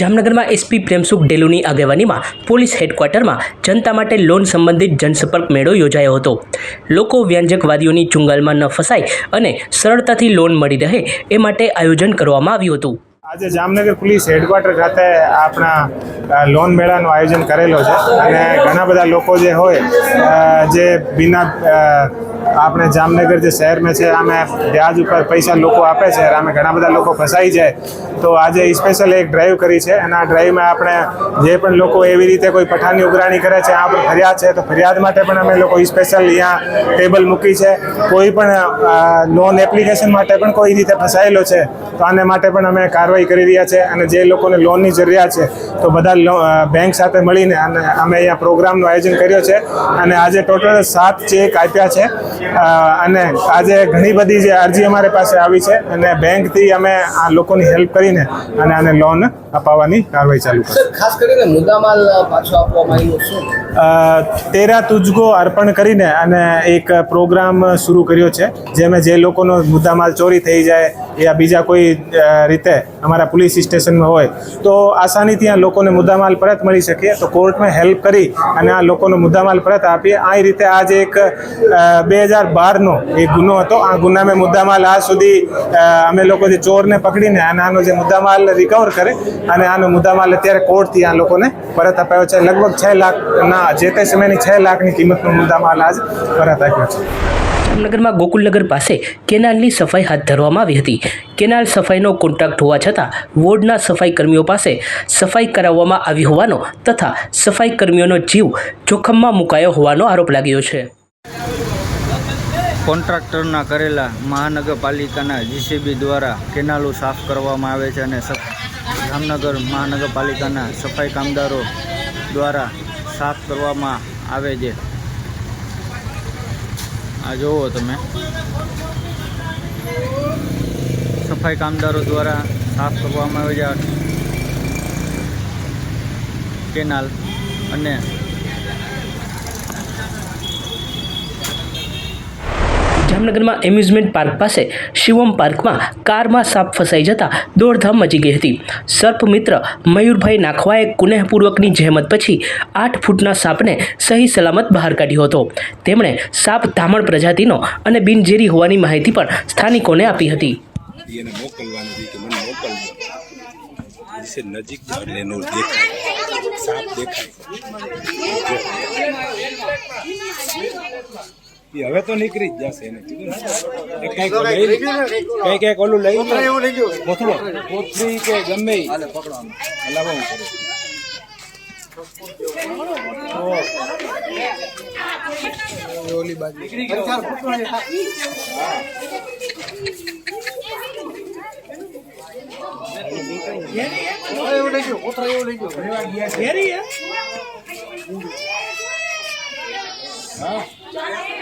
જામનગરમાં એસપી પ્રેમસુખ ડેલુની આગેવાનીમાં પોલીસ હેડક્વાર્ટરમાં જનતા માટે લોન સંબંધિત જનસંપર્ક મેળો યોજાયો હતો. લોકો વ્યંજકવાદીઓની ચુંગાલમાં ન ફસાય અને સરળતાથી લોન મળી રહે એ માટે આયોજન કરવામાં આવ્યું હતું. આજે જામનગર પોલીસ હેડક્વાર્ટર ખાતે આપણા લોન મેળાનું આયોજન કરેલો છે. અને ઘણા બધા લોકો જે હોય જે બિના આપણે જામનગર જે શહેરમાં છે અમે વ્યાજ ઉપર પૈસા લોકો આપે છે અને આમે ઘણા બધા લોકો ફસાઈ જાય. તો આજે સ્પેશિયલ એક ડ્રાઈવ કરી છે અને આ ડ્રાઈવમાં આપણે જે પણ લોકો એવી રીતે કોઈ પઠાણની ઉઘરાણી કરે છે, આ પર ફરિયાદ છે. તો ફરિયાદ માટે પણ અમે લોકો સ્પેશિયલ અહીંયા ટેબલ મૂકી છે. કોઈ પણ લોન એપ્લિકેશન માટે પણ કોઈ રીતે ફસાયેલો છે, તો આને માટે પણ અમે કાર્યવાહી કરી રહ્યા છે અને જે લોકોને લોનની જરૂરિયાત છે, તો બધા બેંક સાથે મળીને અને અમે અહીંયા પ્રોગ્રામનું આયોજન કર્યો છે. અને આજે ટોટલ સાત ચેક આપ્યા છે. અને આજે ઘણી બધી જે અરજી અમારી પાસે આવી છે અને બેંકથી અમે આ લોકોની હેલ્પ કરીને અને આને લોન અપાવવાની કાર્યવાહી ચાલુ કરી. ખાસ કરીને મુદ્દામાલ પાછો આપવામાં આવ્યો તેરા તુજગો અર્પણ કરીને અને એક પ્રોગ્રામ શરૂ કર્યો છે જેમાં જે લોકોનો મુદ્દામાલ ચોરી થઈ જાય યા બીજા કોઈ રીતે અમારા પોલીસ સ્ટેશનમાં હોય, તો આસાનીથી આ લોકોને મુદ્દામાલ પરત મળી શકે. તો કોર્ટમાં હેલ્પ કરી અને આ લોકોનો મુદ્દામાલ પરત આપીએ. આ રીતે આજે એક બે હજાર બારનો એક ગુનો હતો. આ ગુનામાં મુદ્દામાલ આ સુધી અમે લોકો જે ચોરને પકડીને અને આનો જે મુદ્દામાલ રિકવર કરે અને આનો મુદ્દામાલ અત્યારે કોર્ટથી આ લોકોને પરત અપાયો છે. લગભગ છ લાખના જે તે સમયની છ લાખની કિંમતનો મુદ્દામાલ આજ પરત આપ્યો છે. જામનગરમાં ગોકુલનગર પાસે કેનાલની સફાઈ હાથ ધરવામાં આવી હતી. કેનાલ સફાઈનો કોન્ટ્રાક્ટ હોવા છતાં વોર્ડના સફાઈ કર્મીઓ પાસે સફાઈ કરાવવામાં આવી હોવાનો તથા સફાઈ કર્મીઓનો જીવ જોખમમાં મુકાયો હોવાનો આરોપ લાગ્યો છે. કોન્ટ્રાક્ટરના કરેલા મહાનગરપાલિકાના જીસીબી દ્વારા કેનાલો સાફ કરવામાં આવે છે અને જામનગર મહાનગરપાલિકાના સફાઈ કામદારો દ્વારા સાફ કરવામાં આવે છે. આ જુઓ તમે. સફાઈ કામદારો દ્વારા સાફ કરવામાં આવે છે. કેનાલ અને જામનગરમાં એમ્યુઝમેન્ટ પાર્ક પાસે શિવમ પાર્કમાં કારમાં સાપ ફસાઈ જતા દોડધામ મચી ગઈ હતી. સર્પ મિત્ર મયુરભાઈ નાખવાએ કુનેહપૂર્વકની જહેમત પછી આઠ ફૂટના સાપને સહી સલામત બહાર કાઢ્યો હતો. તેમણે સાપ ધામણ પ્રજાતિનો અને બિનઝેરી હોવાની માહિતી પણ સ્થાનિકોને આપી હતી. મને મોકલજો. એ હવે તો નીકળી જ જશે એને. કંઈક કઈ કંઈક લઈ ઓલું લઈ કોથળો કોથળી. કે ગમે લવાનું હલાવવા હું? કરું